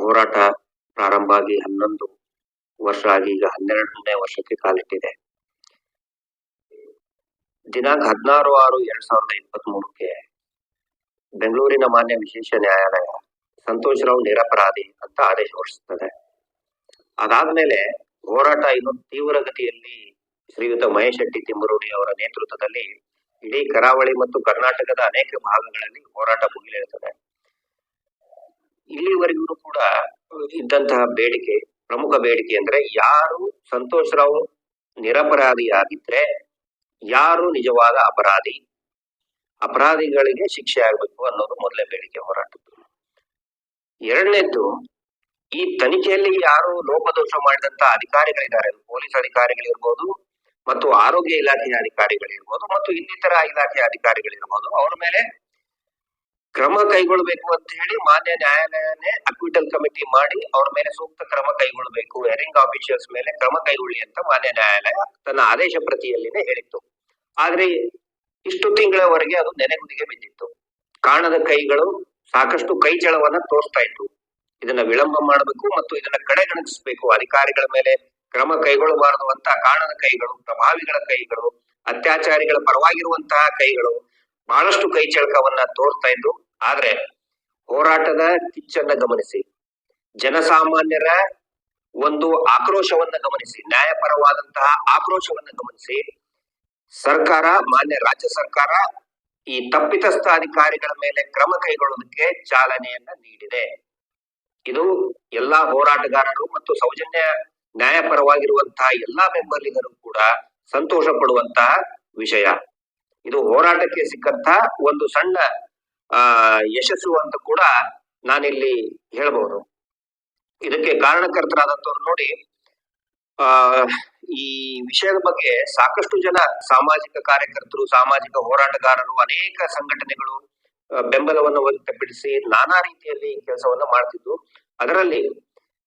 ಹೋರಾಟ ಪ್ರಾರಂಭ ಆಗಿ ಹನ್ನೊಂದು ವರ್ಷ ಆಗಿ ಈಗ ಹನ್ನೆರಡನೇ ವರ್ಷಕ್ಕೆ ಕಾಲಿಟ್ಟಿದೆ ದಿನಾಂಕ ಹದಿನಾರು ಆರು ಎರಡ್ ಸಾವಿರದ ಇಪ್ಪತ್ತ್ ಮೂರಕ್ಕೆ ಬೆಂಗಳೂರಿನ ಮಾನ್ಯ ವಿಶೇಷ ನ್ಯಾಯಾಲಯ ಸಂತೋಷ್ ರಾವ್ ನಿರಪರಾಧಿ ಅಂತ ಆದೇಶ ಹೊರಡಿಸುತ್ತದೆ. ಅದಾದ್ಮೇಲೆ ಹೋರಾಟ ಇನ್ನು ತೀವ್ರಗತಿಯಲ್ಲಿ ಶ್ರೀಯುತ ಮಹೇಶ್ ಶೆಟ್ಟಿ ತಿಮ್ಮರೂರಿ ಅವರ ನೇತೃತ್ವದಲ್ಲಿ ಇಡೀ ಕರಾವಳಿ ಮತ್ತು ಕರ್ನಾಟಕದ ಅನೇಕ ಭಾಗಗಳಲ್ಲಿ ಹೋರಾಟ ಮುಗಿಲಿರುತ್ತದೆ. ಇಲ್ಲಿವರೆಗೂ ಕೂಡ ಇದ್ದಂತಹ ಬೇಡಿಕೆ, ಪ್ರಮುಖ ಬೇಡಿಕೆ ಅಂದ್ರೆ ಯಾರು ಸಂತೋಷ್ ರಾವ್ ನಿರಪರಾಧಿಯಾಗಿದ್ರೆ ಯಾರು ನಿಜವಾದ ಅಪರಾಧಿ, ಅಪರಾಧಿಗಳಿಗೆ ಶಿಕ್ಷೆ ಆಗ್ಬೇಕು ಅನ್ನೋದು ಮೊದಲೇ ಬೇಡಿಕೆ ಹೋರಾಟದ್ದು. ಎರಡನೇದ್ದು, ಈ ತನಿಖೆಯಲ್ಲಿ ಯಾರು ಲೋಪದೋಷ ಮಾಡಿದಂತ ಅಧಿಕಾರಿಗಳಿದ್ದಾರೆ ಪೊಲೀಸ್ ಅಧಿಕಾರಿಗಳಿರ್ಬೋದು ಮತ್ತು ಆರೋಗ್ಯ ಇಲಾಖೆಯ ಅಧಿಕಾರಿಗಳಿರ್ಬೋದು ಮತ್ತು ಇನ್ನಿತರ ಇಲಾಖೆಯ ಅಧಿಕಾರಿಗಳಿರ್ಬೋದು, ಅವ್ರ ಮೇಲೆ ಕ್ರಮ ಕೈಗೊಳ್ಳಬೇಕು ಅಂತ ಹೇಳಿ ಮಾನ್ಯ ನ್ಯಾಯಾಲಯನೇ ಅಕ್ವಿಟಲ್ ಕಮಿಟಿ ಮಾಡಿ ಅವ್ರ ಮೇಲೆ ಸೂಕ್ತ ಕ್ರಮ ಕೈಗೊಳ್ಳಬೇಕು ಹೆರಿಂಗ್ ಆಫೀಸರ್ಸ್ ಮೇಲೆ ಕ್ರಮ ಕೈಗೊಳ್ಳಿ ಅಂತ ಮಾನ್ಯ ನ್ಯಾಯಾಲಯ ತನ್ನ ಆದೇಶ ಪ್ರತಿಯಲ್ಲಿನೇ ಹೇಳಿತ್ತು. ಆದ್ರೆ ಇಷ್ಟು ತಿಂಗಳವರೆಗೆ ಅದು ನೆನೆಗುದಿಗೆ ಬಿದ್ದಿತ್ತು. ಕಾಣದ ಕೈಗಳು ಸಾಕಷ್ಟು ಕೈಚಳವನ್ನ ತೋರಿಸ್ತಾ ಇತ್ತು. ಇದನ್ನ ವಿಳಂಬ ಮಾಡಬೇಕು ಮತ್ತು ಇದನ್ನ ಕಡೆಗಣಿಸಬೇಕು. ಅಧಿಕಾರಿಗಳ ಮೇಲೆ ಕ್ರಮ ಕೈಗೊಳ್ಳಬಾರದು ಅಂತ ಕಾಣದ ಕೈಗಳು, ಪ್ರಭಾವಿಗಳ ಕೈಗಳು, ಅತ್ಯಾಚಾರಿಗಳ ಪರವಾಗಿರುವಂತಹ ಕೈಗಳು ಬಹಳಷ್ಟು ಕೈ ಚಳಕವನ್ನ ತೋರ್ತಾ ಇದ್ರು. ಆದ್ರೆ ಹೋರಾಟದ ಕಿಚ್ಚನ್ನ ಗಮನಿಸಿ. ಜನಸಾಮಾನ್ಯರ ಒಂದು ಆಕ್ರೋಶವನ್ನ ಗಮನಿಸಿ, ನ್ಯಾಯಪರವಾದಂತಹ ಆಕ್ರೋಶವನ್ನ ಗಮನಿಸಿ, ಸರ್ಕಾರ, ಮಾನ್ಯ ರಾಜ್ಯ ಸರ್ಕಾರ ಈ ತಪ್ಪಿತಸ್ಥ ಅಧಿಕಾರಿಗಳ ಮೇಲೆ ಕ್ರಮ ಕೈಗೊಳ್ಳುವುದಕ್ಕೆ ಚಾಲನೆಯನ್ನ ನೀಡಿದೆ. ಇದು ಎಲ್ಲಾ ಹೋರಾಟಗಾರರು ಮತ್ತು ಸೌಜನ್ಯ ನ್ಯಾಯಪರವಾಗಿರುವಂತಹ ಎಲ್ಲಾ ಬೆಂಬಲಿಗರು ಕೂಡ ಸಂತೋಷ ಪಡುವಂತಹ ವಿಷಯ. ಇದು ಹೋರಾಟಕ್ಕೆ ಸಿಕ್ಕಂತ ಒಂದು ಸಣ್ಣ ಯಶಸ್ಸು ಅಂತ ಕೂಡ ನಾನಿಲ್ಲಿ ಹೇಳಬಹುದು ಇದಕ್ಕೆ ಕಾರಣಕರ್ತರಾದಂತವ್ರು ನೋಡಿ ಆ ಈ ವಿಷಯದ ಬಗ್ಗೆ ಸಾಕಷ್ಟು ಜನ ಸಾಮಾಜಿಕ ಕಾರ್ಯಕರ್ತರು ಸಾಮಾಜಿಕ ಹೋರಾಟಗಾರರು ಅನೇಕ ಸಂಘಟನೆಗಳು ಬೆಂಬಲವನ್ನು ವ್ಯಕ್ತಪಡಿಸಿ ನಾನಾ ರೀತಿಯಲ್ಲಿ ಕೆಲಸವನ್ನ ಮಾಡ್ತಿದ್ದು. ಅದರಲ್ಲಿ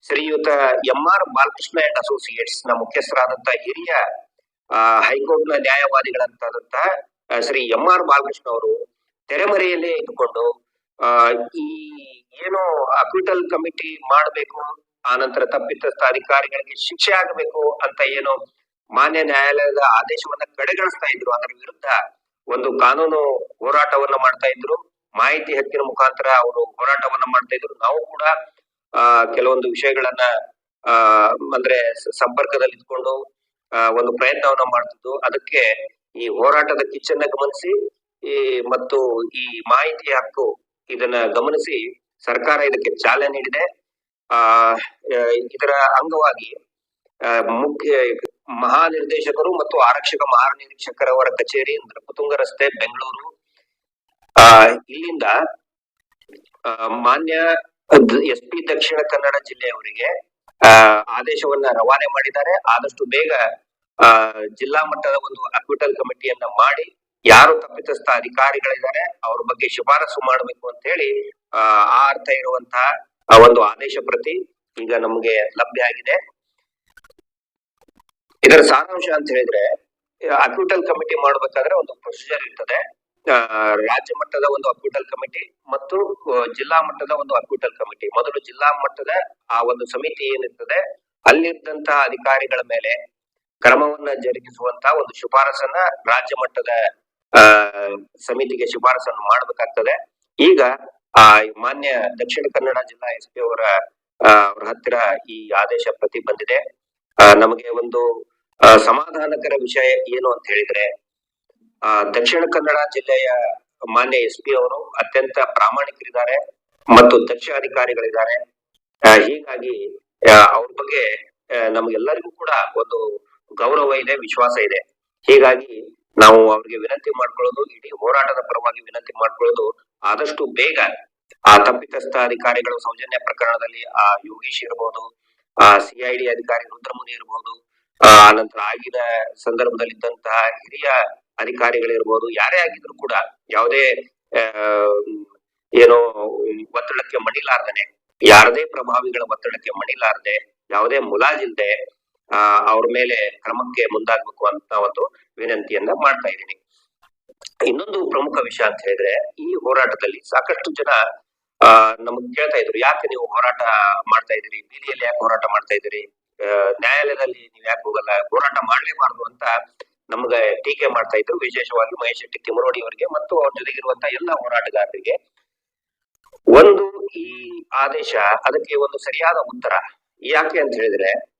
ಶ್ರೀಯುತ ಎಂ ಆರ್ ಬಾಲಕೃಷ್ಣ ಅಂಡ್ ಅಸೋಸಿಯೇಟ್ಸ್ನ ಮುಖ್ಯಸ್ಥರಾದಂತಹ ಹಿರಿಯ ಹೈಕೋರ್ಟ್ನ ನ್ಯಾಯವಾದಿಗಳಂತಾದಂತ ಆ, ಶ್ರೀ ಎಂ ಆರ್ ಬಾಲಕೃಷ್ಣ ಅವರು ತೆರೆಮರೆಯಲ್ಲೇ ಇದ್ದುಕೊಂಡು ಆ ಈ ಏನು ಅಕ್ವಿಟಲ್ ಕಮಿಟಿ ಮಾಡಬೇಕು ಆನಂತರ ತಪ್ಪಿತಸ್ಥ ಅಧಿಕಾರಿಗಳಿಗೆ ಶಿಕ್ಷೆ ಆಗಬೇಕು ಅಂತ ಏನು ಮಾನ್ಯ ನ್ಯಾಯಾಲಯದ ಆದೇಶವನ್ನ ಕಡೆಗಣಿಸ್ತಾ ಇದ್ರು. ಅದರ ವಿರುದ್ಧ ಒಂದು ಕಾನೂನು ಹೋರಾಟವನ್ನ ಮಾಡ್ತಾ ಇದ್ರು. ಮಾಹಿತಿ ಹಕ್ಕಿನ ಮುಖಾಂತರ ಅವರು ಹೋರಾಟವನ್ನ ಮಾಡ್ತಾ ಇದ್ರು. ನಾವು ಕೂಡ ಆ ಕೆಲವೊಂದು ವಿಷಯಗಳನ್ನ ಆ ಅಂದ್ರೆ ಸಂಪರ್ಕದಲ್ಲಿ ಇದ್ಕೊಂಡು ಆ, ಒಂದು ಪ್ರಯತ್ನವನ್ನ ಮಾಡ್ತಿದ್ದು. ಅದಕ್ಕೆ ಈ ಹೋರಾಟದ ಕಿಚ್ಚನ್ನ ಗಮನಿಸಿ, ಈ ಮತ್ತು ಈ ಮಾಹಿತಿ ಹಕ್ಕು ಇದನ್ನ ಗಮನಿಸಿ ಸರ್ಕಾರ ಇದಕ್ಕೆ ಚಾಲನೆ ನೀಡಿದೆ. ಆ ಇದರ ಅಂಗವಾಗಿ ಮುಖ್ಯ ಮಹಾನಿರ್ದೇಶಕರು ಮತ್ತು ಆರಕ್ಷಕ ಮಹಾನಿರೀಕ್ಷಕರವರ ಕಚೇರಿ ನೃಪತುಂಗ ರಸ್ತೆ, ಬೆಂಗಳೂರು. ಆ, ಇಲ್ಲಿಂದ ಮಾನ್ಯ ಎಸ್ ಪಿ ದಕ್ಷಿಣ ಕನ್ನಡ ಜಿಲ್ಲೆಯವರಿಗೆ, ಆ, ಆದೇಶವನ್ನ ರವಾನೆ ಮಾಡಿದ್ದಾರೆ. ಆದಷ್ಟು ಬೇಗ ಜಿಲ್ಲಾ ಮಟ್ಟದ ಒಂದು ಅಕ್ವಿಟಲ್ ಕಮಿಟಿಯನ್ನ ಮಾಡಿ ಯಾರು ತಪ್ಪಿತಸ್ಥ ಅಧಿಕಾರಿಗಳಿದ್ದಾರೆ ಅವ್ರ ಬಗ್ಗೆ ಶಿಫಾರಸು ಮಾಡಬೇಕು ಅಂತ ಹೇಳಿ, ಆ ಅರ್ಥ ಇರುವಂತಹ ಒಂದು ಆದೇಶ ಪ್ರತಿ ಈಗ ನಮಗೆ ಲಭ್ಯ ಆಗಿದೆ. ಇದರ ಸಾರಾಂಶ ಅಂತ ಹೇಳಿದ್ರೆ ಅಕ್ವಿಟಲ್ ಕಮಿಟಿ ಮಾಡ್ಬೇಕಾದ್ರೆ ಒಂದು ಪ್ರೊಸೀಜರ್ ಇರ್ತದೆ. ರಾಜ್ಯ ಮಟ್ಟದ ಒಂದು ಅಕ್ವಿಟಲ್ ಕಮಿಟಿ ಮತ್ತು ಜಿಲ್ಲಾ ಮಟ್ಟದ ಒಂದು ಅಕ್ವಿಟಲ್ ಕಮಿಟಿ. ಮೊದಲು ಜಿಲ್ಲಾ ಮಟ್ಟದ ಆ ಒಂದು ಸಮಿತಿ ಏನಿರ್ತದೆ, ಅಲ್ಲಿದ್ದಂತಹ ಅಧಿಕಾರಿಗಳ ಮೇಲೆ ಕ್ರಮವನ್ನ ಜರುಗಿಸುವಂತಹ ಒಂದು ಶಿಫಾರಸನ್ನ ರಾಜ್ಯ ಮಟ್ಟದ ಸಮಿತಿಗೆ ಶಿಫಾರಸನ್ನು ಮಾಡಬೇಕಾಗ್ತದೆ. ಈಗ, ಆ, ಮಾನ್ಯ ದಕ್ಷಿಣ ಕನ್ನಡ ಜಿಲ್ಲಾ ಎಸ್ ಪಿ ಅವರ ಅವರ ಹತ್ತಿರ ಈ ಆದೇಶ ಪ್ರತಿ ಬಂದಿದೆ. ನಮಗೆ ಒಂದು ಸಮಾಧಾನಕರ ವಿಷಯ ಏನು ಅಂತ ಹೇಳಿದ್ರೆ, ಆ, ದಕ್ಷಿಣ ಕನ್ನಡ ಜಿಲ್ಲೆಯ ಮಾನ್ಯ ಎಸ್ ಪಿ ಅವರು ಅತ್ಯಂತ ಪ್ರಾಮಾಣಿಕರಿದ್ದಾರೆ ಮತ್ತು ದಕ್ಷ ಅಧಿಕಾರಿಗಳಿದ್ದಾರೆ ಹೀಗಾಗಿ ಅವ್ರ ಬಗ್ಗೆ ನಮ್ಗೆಲ್ಲರಿಗೂ ಕೂಡ ಒಂದು ಗೌರವ ಇದೆ, ವಿಶ್ವಾಸ ಇದೆ. ಹೀಗಾಗಿ ನಾವು ಅವ್ರಿಗೆ ವಿನಂತಿ ಮಾಡ್ಕೊಳ್ಳೋದು, ಇಡೀ ಹೋರಾಟದ ಪರವಾಗಿ ವಿನಂತಿ ಮಾಡ್ಕೊಳ್ಳೋದು ಆದಷ್ಟು ಬೇಗ ಆ ತಪ್ಪಿತಸ್ಥ ಅಧಿಕಾರಿಗಳು ಸೌಜನ್ಯ ಪ್ರಕರಣದಲ್ಲಿ ಆ ಯೋಗೀಶ್ ಇರಬಹುದು ಆ ಸಿಐಡಿ ಅಧಿಕಾರಿ ರುದ್ರಮುನಿ ಇರಬಹುದು ಆ ನಂತರ ಆಗಿನ ಸಂದರ್ಭದಲ್ಲಿ ಇದ್ದಂತಹ ಹಿರಿಯ ಅಧಿಕಾರಿಗಳಿರ್ಬೋದು, ಯಾರೇ ಆಗಿದ್ರು ಕೂಡ ಯಾವುದೇ ಏನೋ ಒತ್ತಡಕ್ಕೆ ಮಣಿಲಾರ್ದನೆ, ಯಾರದೇ ಪ್ರಭಾವಿಗಳ ಒತ್ತಡಕ್ಕೆ ಮಣಿಲಾರದೆ, ಯಾವುದೇ ಮುಲಾಜಿಲ್ದೆ ಅವ್ರ ಮೇಲೆ ಕ್ರಮಕ್ಕೆ ಮುಂದಾಗ್ಬೇಕು ಅಂತ ಒಂದು ವಿನಂತಿಯನ್ನ ಮಾಡ್ತಾ ಇದ್ದೀನಿ. ಇನ್ನೊಂದು ಪ್ರಮುಖ ವಿಷಯ ಅಂತ ಹೇಳಿದ್ರೆ, ಈ ಹೋರಾಟದಲ್ಲಿ ಸಾಕಷ್ಟು ಜನ, ಆ, ನಮಗ್ ಕೇಳ್ತಾ ಇದ್ರು, ಯಾಕೆ ನೀವು ಹೋರಾಟ ಮಾಡ್ತಾ ಇದ್ದೀರಿ? ಬೀದಿಯಲ್ಲಿ ಯಾಕೆ ಹೋರಾಟ ಮಾಡ್ತಾ ಇದ್ದೀರಿ? ನ್ಯಾಯಾಲಯದಲ್ಲಿ ನೀವು ಯಾಕೆ ಹೋಗಲ್ಲ? ಹೋರಾಟ ಮಾಡ್ಲೇಬಾರ್ದು ಅಂತ ನಮ್ಗೆ ಟೀಕೆ ಮಾಡ್ತಾ ಇದ್ರು. ವಿಶೇಷವಾಗಿ ಮಹೇಶ್ ಶೆಟ್ಟಿ ತಿಮರೋಡಿ ಅವರಿಗೆ ಮತ್ತು ಅವ್ರ ಜೊತೆಗಿರುವಂತಹ ಎಲ್ಲ ಹೋರಾಟಗಾರರಿಗೆ. ಒಂದು ಈ ಆದೇಶ, ಅದಕ್ಕೆ ಒಂದು ಸರಿಯಾದ ಉತ್ತರ ಯಾಕೆ ಅಂತ ಹೇಳಿದ್ರೆ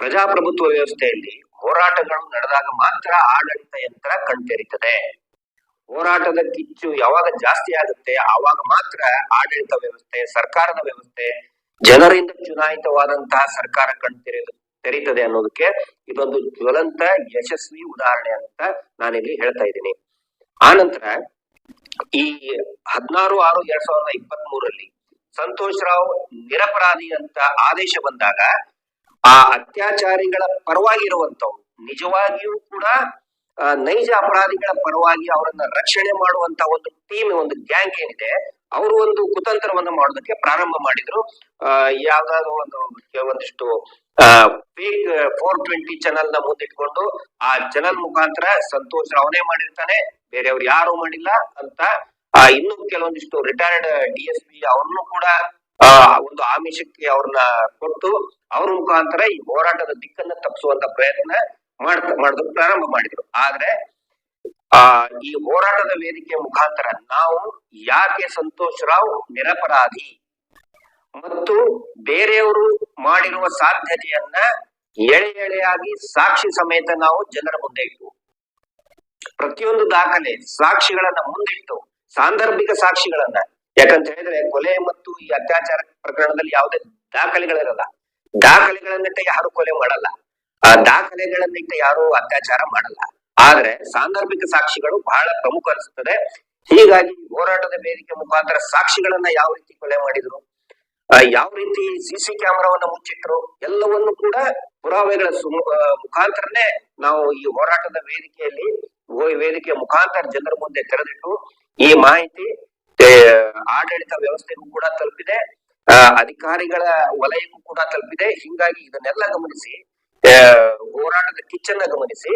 ಪ್ರಜಾಪ್ರಭುತ್ವ ವ್ಯವಸ್ಥೆಯಲ್ಲಿ ಹೋರಾಟಗಳು ನಡೆದಾಗ ಮಾತ್ರ ಆಡಳಿತ ಯಂತ್ರ ಕಣ್ತೆರೀತದೆ. ಹೋರಾಟದ ಕಿಚ್ಚು ಯಾವಾಗ ಜಾಸ್ತಿ ಆಗುತ್ತೆ, ಆವಾಗ ಮಾತ್ರ ಆಡಳಿತ ವ್ಯವಸ್ಥೆ, ಸರ್ಕಾರದ ವ್ಯವಸ್ಥೆ, ಜನರಿಂದ ಚುನಾಯಿತವಾದಂತಹ ಸರ್ಕಾರ ಕಣ್ತೆರೆ, ತೆರೀತದೆ ಅನ್ನೋದಕ್ಕೆ ಇದೊಂದು ಜ್ವಲಂತ, ಯಶಸ್ವಿ ಉದಾಹರಣೆ ಅಂತ ನಾನಿಲ್ಲಿ ಹೇಳ್ತಾ ಇದ್ದೀನಿ. ಆನಂತರ ಈ ಹದಿನಾರು ಆರು ಎರಡ್ ಸಾವಿರದ ಇಪ್ಪತ್ತ್ ಮೂರರಲ್ಲಿ ಸಂತೋಷ್ ರಾವ್ ನಿರಪರಾಧಿ ಅಂತ ಆದೇಶ ಬಂದಾಗ ಆ ಅತ್ಯಾಚಾರಿಗಳ ಪರವಾಗಿರುವಂತವು ನಿಜವಾಗಿಯೂ ಕೂಡ ನೈಜ ಅಪರಾಧಿಗಳ ಪರವಾಗಿ ಅವರನ್ನ ರಕ್ಷಣೆ ಮಾಡುವಂತ ಒಂದು ಟೀಮ್ ಒಂದು ಗ್ಯಾಂಗ್ ಏನಿದೆ ಅವರು ಒಂದು ಕುತಂತ್ರವನ್ನ ಮಾಡೋದಕ್ಕೆ ಪ್ರಾರಂಭ ಮಾಡಿದ್ರು. ಯಾವ್ದಾದ್ರು ಒಂದು ಒಂದಿಷ್ಟು ಫೇಕ್ ಫೋರ್ ಟ್ವೆಂಟಿ ಚಾನಲ್ನ ಮುಂದಿಟ್ಕೊಂಡು ಆ ಚಾನಲ್ ಮುಖಾಂತರ ಸಂತೋಷ್ ಅವನೇ ಮಾಡಿರ್ತಾನೆ. ಬೇರೆಯವ್ರು ಯಾರು ಮಾಡಿಲ್ಲ ಅಂತ ಆ ಇನ್ನು ಕೆಲವೊಂದಿಷ್ಟು ರಿಟೈರ್ಡ್ ಡಿ ಎಸ್ ಪಿ ಅವ್ರನ್ನು ಕೂಡ ಆ ಒಂದು ಆಮಿಷಕ್ಕೆ ಅವ್ರನ್ನ ಕೊಟ್ಟು ಅವ್ರ ಮುಖಾಂತರ ಈ ಹೋರಾಟದ ದಿಕ್ಕನ್ನ ತಪ್ಪಿಸುವಂತ ಪ್ರಯತ್ನ ಮಾಡ್ತಾ ಮಾಡೋದಕ್ಕೆ ಪ್ರಾರಂಭ ಮಾಡಿದ್ರು. ಆದ್ರೆ, ಆ, ಈ ಹೋರಾಟದ ವೇದಿಕೆ ಮುಖಾಂತರ ನಾವು ಯಾಕೆ ಸಂತೋಷ್ ರಾವ್ ನಿರಪರಾಧಿ? ಮತ್ತು ಬೇರೆಯವರು ಮಾಡಿರುವ ಸಾಧ್ಯತೆಯನ್ನ ಎಳೆ ಎಳೆಯಾಗಿ ಸಾಕ್ಷಿ ಸಮೇತ ನಾವು ಜನರ ಮುಂದೆ ಇಟ್ಟು, ಪ್ರತಿಯೊಂದು ದಾಖಲೆ ಸಾಕ್ಷಿಗಳನ್ನ ಮುಂದಿಟ್ಟು, ಸಾಂದರ್ಭಿಕ ಸಾಕ್ಷಿಗಳನ್ನ ಯಾಕಂತ ಹೇಳಿದ್ರೆ ಕೊಲೆ ಮತ್ತು ಈ ಅತ್ಯಾಚಾರ ಪ್ರಕರಣದಲ್ಲಿ ಯಾವುದೇ ದಾಖಲೆಗಳಿರಲ್ಲ ದಾಖಲೆಗಳನ್ನಿಟ್ಟ ಯಾರು ಕೊಲೆ ಮಾಡಲ್ಲ. ಆ ದಾಖಲೆಗಳನ್ನಿಟ್ಟ ಯಾರು ಅತ್ಯಾಚಾರ ಮಾಡಲ್ಲ. ಆದ್ರೆ ಸಾಂದರ್ಭಿಕ ಸಾಕ್ಷಿಗಳು ಬಹಳ ಪ್ರಮುಖ ಅನಿಸುತ್ತದೆ. ಹೀಗಾಗಿ ಹೋರಾಟದ ವೇದಿಕೆ ಮುಖಾಂತರ ಸಾಕ್ಷಿಗಳನ್ನ ಯಾವ ರೀತಿ ಕೊಲೆ ಮಾಡಿದ್ರು ಯಾವ ರೀತಿ ಸಿಸಿ ಕ್ಯಾಮೆರಾವನ್ನ ಮುಚ್ಚಿಟ್ರು, ಎಲ್ಲವನ್ನು ಕೂಡ ಪುರಾವೆಗಳ ಮುಖಾಂತರನೇ ನಾವು ಈ ಹೋರಾಟದ ವೇದಿಕೆಯಲ್ಲಿ ವೇದಿಕೆಯ ಮುಖಾಂತರ ಜನರ ಮುಂದೆ ತೆರೆದಿಟ್ಟು ಈ ಮಾಹಿತಿ ಆಡಳಿತ ವ್ಯವಸ್ಥೆಗೂ ಕೂಡ ತಲುಪಿದೆ. ಅಧಿಕಾರಿಗಳ ವಲಯಕ್ಕೂ ಕೂಡ ತಲುಪಿದೆ. ಹಿಂಗಾಗಿ ಇದನ್ನೆಲ್ಲ ಗಮನಿಸಿ ಹೋರಾಟದ ಕಿಚ್ಚನ್ನ ಗಮನಿಸಿ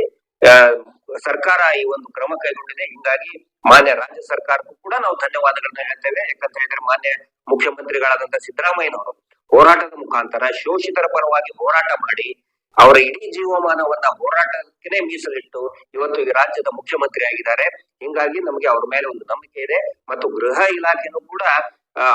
ಸರ್ಕಾರ ಈ ಒಂದು ಕ್ರಮ ಕೈಗೊಂಡಿದೆ. ಹಿಂಗಾಗಿ ಮಾನ್ಯ ರಾಜ್ಯ ಸರ್ಕಾರಕ್ಕೂ ಕೂಡ ನಾವು ಧನ್ಯವಾದಗಳನ್ನ ಹೇಳ್ತೇವೆ. ಯಾಕಂತ ಹೇಳಿದ್ರೆ ಮಾನ್ಯ ಮುಖ್ಯಮಂತ್ರಿಗಳಾದಂತ ಸಿದ್ದರಾಮಯ್ಯನವರು ಹೋರಾಟದ ಮುಖಾಂತರ ಶೋಷಿತರ ಪರವಾಗಿ ಹೋರಾಟ ಮಾಡಿ ಅವರ ಇಡೀ ಜೀವಮಾನವನ್ನ ಹೋರಾಟಕ್ಕೆ ಮೀಸಲಿಟ್ಟು ಇವತ್ತು ಈ ರಾಜ್ಯದ ಮುಖ್ಯಮಂತ್ರಿ ಆಗಿದ್ದಾರೆ. ಹಿಂಗಾಗಿ ನಮಗೆ ಅವರ ಮೇಲೆ ಒಂದು ನಂಬಿಕೆ ಇದೆ. ಮತ್ತು ಗೃಹ ಇಲಾಖೆನೂ ಕೂಡ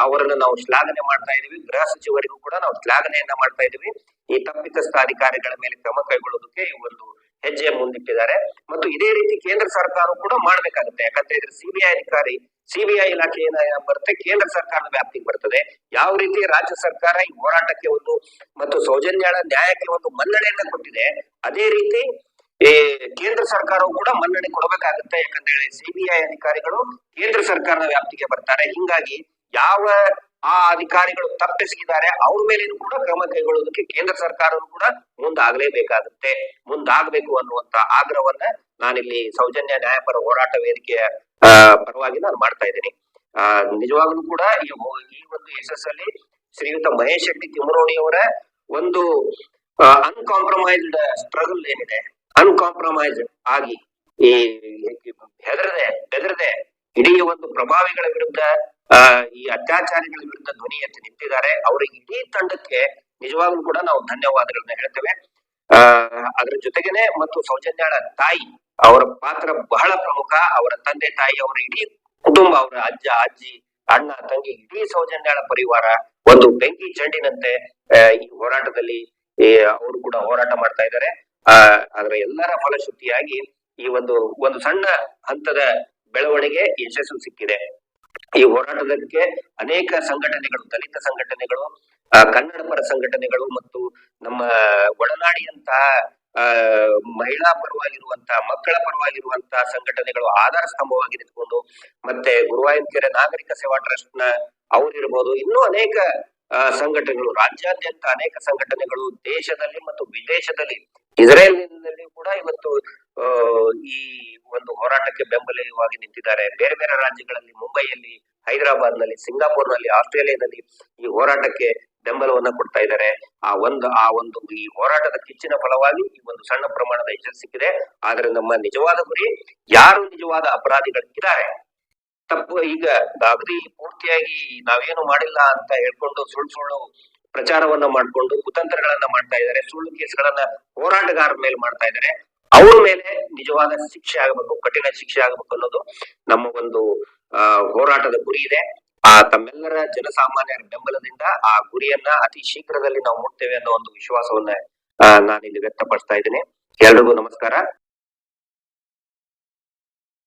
ಅವರನ್ನು ನಾವು ಶ್ಲಾಘನೆ ಮಾಡ್ತಾ ಇದೀವಿ. ಗೃಹ ಸಚಿವರಿಗೂ ಕೂಡ ನಾವು ಶ್ಲಾಘನೆಯನ್ನ ಮಾಡ್ತಾ ಇದೀವಿ. ಈ ತಪ್ಪಿತಸ್ಥ ಅಧಿಕಾರಿಗಳ ಮೇಲೆ ಕ್ರಮ ಕೈಗೊಳ್ಳೋದಕ್ಕೆ ಒಂದು ಹೆಜ್ಜೆ ಮುಂದಿಟ್ಟಿದ್ದಾರೆ. ಮತ್ತು ಇದೇ ರೀತಿ ಕೇಂದ್ರ ಸರ್ಕಾರ ಕೂಡ ಮಾಡ್ಬೇಕಾಗುತ್ತೆ. ಯಾಕಂತ ಹೇಳಿದ್ರೆ ಸಿಬಿಐ ಅಧಿಕಾರಿ ಸಿಬಿಐ ಇಲಾಖೆ ಬರುತ್ತೆ ಕೇಂದ್ರ ಸರ್ಕಾರದ ವ್ಯಾಪ್ತಿಗೆ ಬರ್ತದೆ. ಯಾವ ರೀತಿ ರಾಜ್ಯ ಸರ್ಕಾರ ಈ ಹೋರಾಟಕ್ಕೆ ಒಂದು ಮತ್ತು ಸೌಜನ್ಯಾಳ ನ್ಯಾಯಕ್ಕೆ ಒಂದು ಮನ್ನಣೆಯನ್ನ ಕೊಟ್ಟಿದೆ, ಅದೇ ರೀತಿ ಈ ಕೇಂದ್ರ ಸರ್ಕಾರವು ಕೂಡ ಮನ್ನಣೆ ಕೊಡಬೇಕಾಗುತ್ತೆ. ಯಾಕಂತ ಹೇಳಿ ಸಿಬಿಐ ಅಧಿಕಾರಿಗಳು ಕೇಂದ್ರ ಸರ್ಕಾರದ ವ್ಯಾಪ್ತಿಗೆ ಬರ್ತಾರೆ. ಹಿಂಗಾಗಿ ಯಾವ ಆ ಅಧಿಕಾರಿಗಳು ತಪ್ಪಿಸಿದ್ದಾರೆ, ಅವ್ರ ಮೇಲೇನು ಕೂಡ ಕ್ರಮ ಕೈಗೊಳ್ಳೋದಕ್ಕೆ ಕೇಂದ್ರ ಸರ್ಕಾರವು ಕೂಡ ಮುಂದಾಗಲೇಬೇಕಾಗುತ್ತೆ. ಮುಂದಾಗಬೇಕು ಅನ್ನುವಂತ ಆಗ್ರಹವನ್ನ ನಾನಿಲ್ಲಿ ಸೌಜನ್ಯ ನ್ಯಾಯಪರ ಹೋರಾಟ ವೇದಿಕೆಯ ಪರವಾಗಿ ನಾನು ಮಾಡ್ತಾ ಇದ್ದೀನಿ. ಆ, ನಿಜವಾಗ್ಲೂ ಕೂಡ ಈ ಈ ಒಂದು ಯಶಸ್ಸಲ್ಲಿ ಶ್ರೀಯುತ ಮಹೇಶ್ ಶೆಟ್ಟಿ ತಿಮ್ಮರೋಣಿಯವರ ಒಂದು ಅನ್ಕಾಂಪ್ರಮೈಸ್ಡ್ ಸ್ಟ್ರಗಲ್ ಏನಿದೆ. ಅನ್ಕಾಂಪ್ರಮೈಸ್ಡ್ ಆಗಿ ಈ ಹೆದರದೆ, ಬೆದರದೆ ಇಡೀ ಒಂದು ಪ್ರಭಾವಿಗಳ ವಿರುದ್ಧ ಈ ಅತ್ಯಾಚಾರಿಗಳ ವಿರುದ್ಧ ಧ್ವನಿ ಎತ್ತಿ ನಿಂತಿದ್ದಾರೆ. ಅವರಿಗೆ ಇಡೀ ತಂಡಕ್ಕೆ ನಿಜವಾಗ್ಲೂ ಕೂಡ ನಾವು ಧನ್ಯವಾದಗಳನ್ನ ಹೇಳ್ತೇವೆ. ಅದರ ಅದ್ರ ಜೊತೆಗೇನೆ ಮತ್ತು ಸೌಜನ್ಯಾಳ ತಾಯಿ ಅವರ ಪಾತ್ರ ಬಹಳ ಪ್ರಮುಖ. ಅವರ ತಂದೆ ತಾಯಿ, ಅವರ ಇಡೀ ಕುಟುಂಬ, ಅವರ ಅಜ್ಜ, ಅಜ್ಜಿ, ಅಣ್ಣ, ತಂಗಿ, ಇಡೀ ಸೌಜನ್ಯಾಳ ಪರಿವಾರ ಒಂದು ಬೆಂಕಿ ಚೆಂಡಿನಂತೆ ಈ ಹೋರಾಟದಲ್ಲಿ ಅವರು ಕೂಡ ಹೋರಾಟ ಮಾಡ್ತಾ ಇದ್ದಾರೆ. ಆ, ಅದರ ಎಲ್ಲರ ಫಲಶ್ರುತಿಯಾಗಿ ಈ ಒಂದು ಒಂದು ಸಣ್ಣ ಹಂತದ ಬೆಳವಣಿಗೆ ಯಶಸ್ಸು ಸಿಕ್ಕಿದೆ. ಈ ಹೋರಾಟದಕ್ಕೆ ಅನೇಕ ಸಂಘಟನೆಗಳು, ದಲಿತ ಸಂಘಟನೆಗಳು ಕನ್ನಡ ಪರ ಸಂಘಟನೆಗಳು ಮತ್ತು ನಮ್ಮ ಒಡನಾಡಿಯಂತಹ ಆ, ಮಹಿಳಾ ಪರವಾಗಿರುವಂತಹ ಮಕ್ಕಳ ಪರವಾಗಿರುವಂತಹ ಸಂಘಟನೆಗಳು ಆಧಾರ ಸ್ತಂಭವಾಗಿ ನಿಂತ್ಕೊಂಡು ಮತ್ತೆ ಗುರುವಾಯೂರ್ ನಾಗರಿಕ ಸೇವಾ ಟ್ರಸ್ಟ್ನ ಅವರಿರ್ಬೋದು ಇನ್ನೂ ಅನೇಕ ಸಂಘಟನೆಗಳು, ರಾಜ್ಯಾದ್ಯಂತ ಅನೇಕ ಸಂಘಟನೆಗಳು ದೇಶದಲ್ಲಿ ಮತ್ತು ವಿದೇಶದಲ್ಲಿ, ಇಸ್ರೇಲ್ನಲ್ಲಿ ಕೂಡ ಇವತ್ತು ಈ ಒಂದು ಹೋರಾಟಕ್ಕೆ ಬೆಂಬಲವಾಗಿ ನಿಂತಿದ್ದಾರೆ. ಬೇರೆ ಬೇರೆ ರಾಜ್ಯಗಳಲ್ಲಿ, ಮುಂಬೈಯಲ್ಲಿ ಹೈದರಾಬಾದ್ನಲ್ಲಿ ಸಿಂಗಾಪುರ್ನಲ್ಲಿ ಆಸ್ಟ್ರೇಲಿಯಾದಲ್ಲಿ ಈ ಹೋರಾಟಕ್ಕೆ ಬೆಂಬಲವನ್ನ ಕೊಡ್ತಾ ಇದ್ದಾರೆ. ಆ ಒಂದು ಆ ಒಂದು ಈ ಹೋರಾಟದ ಕಿಚ್ಚಿನ ಫಲವಾಗಿ ಈ ಒಂದು ಸಣ್ಣ ಪ್ರಮಾಣದ ಯಶಸ್ಸು ಸಿಕ್ಕಿದೆ. ಆದ್ರೆ ನಮ್ಮ ನಿಜವಾದ ಗುರಿ ಯಾರು ನಿಜವಾದ ಅಪರಾಧಿಗಳಿದ್ದಾರೆ? ತಪ್ಪು, ಈಗ ಅಗದಿ ಪೂರ್ತಿಯಾಗಿ ನಾವೇನು ಮಾಡಿಲ್ಲ ಅಂತ ಹೇಳ್ಕೊಂಡು ಸುಳ್ಳು ಸುಳ್ಳು ಪ್ರಚಾರವನ್ನ ಮಾಡ್ಕೊಂಡು ಕುತಂತ್ರಗಳನ್ನ ಮಾಡ್ತಾ ಇದ್ದಾರೆ. ಸುಳ್ಳು ಕೇಸ್ಗಳನ್ನ ಹೋರಾಟಗಾರರ ಮೇಲೆ ಮಾಡ್ತಾ ಇದ್ದಾರೆ. ಅವ್ರ ಮೇಲೆ ನಿಜವಾದ ಶಿಕ್ಷೆ ಆಗಬೇಕು, ಕಠಿಣ ಶಿಕ್ಷೆ ಆಗಬೇಕು ಅನ್ನೋದು ನಮ್ಮ ಒಂದು ಹೋರಾಟದ ಗುರಿ ಇದೆ. ಆ ತಮ್ಮೆಲ್ಲರ ಜನಸಾಮಾನ್ಯರ ಬೆಂಬಲದಿಂದ ಆ ಗುರಿಯನ್ನ ಅತಿ ಶೀಘ್ರದಲ್ಲಿ ನಾವು ಮುಟ್ತೇವೆ ಅನ್ನೋ ಒಂದು ವಿಶ್ವಾಸವನ್ನ ನಾನು ಇಲ್ಲಿ ವ್ಯಕ್ತಪಡಿಸ್ತಾ ಇದ್ದೀನಿ. ಎಲ್ರಿಗೂ ನಮಸ್ಕಾರ.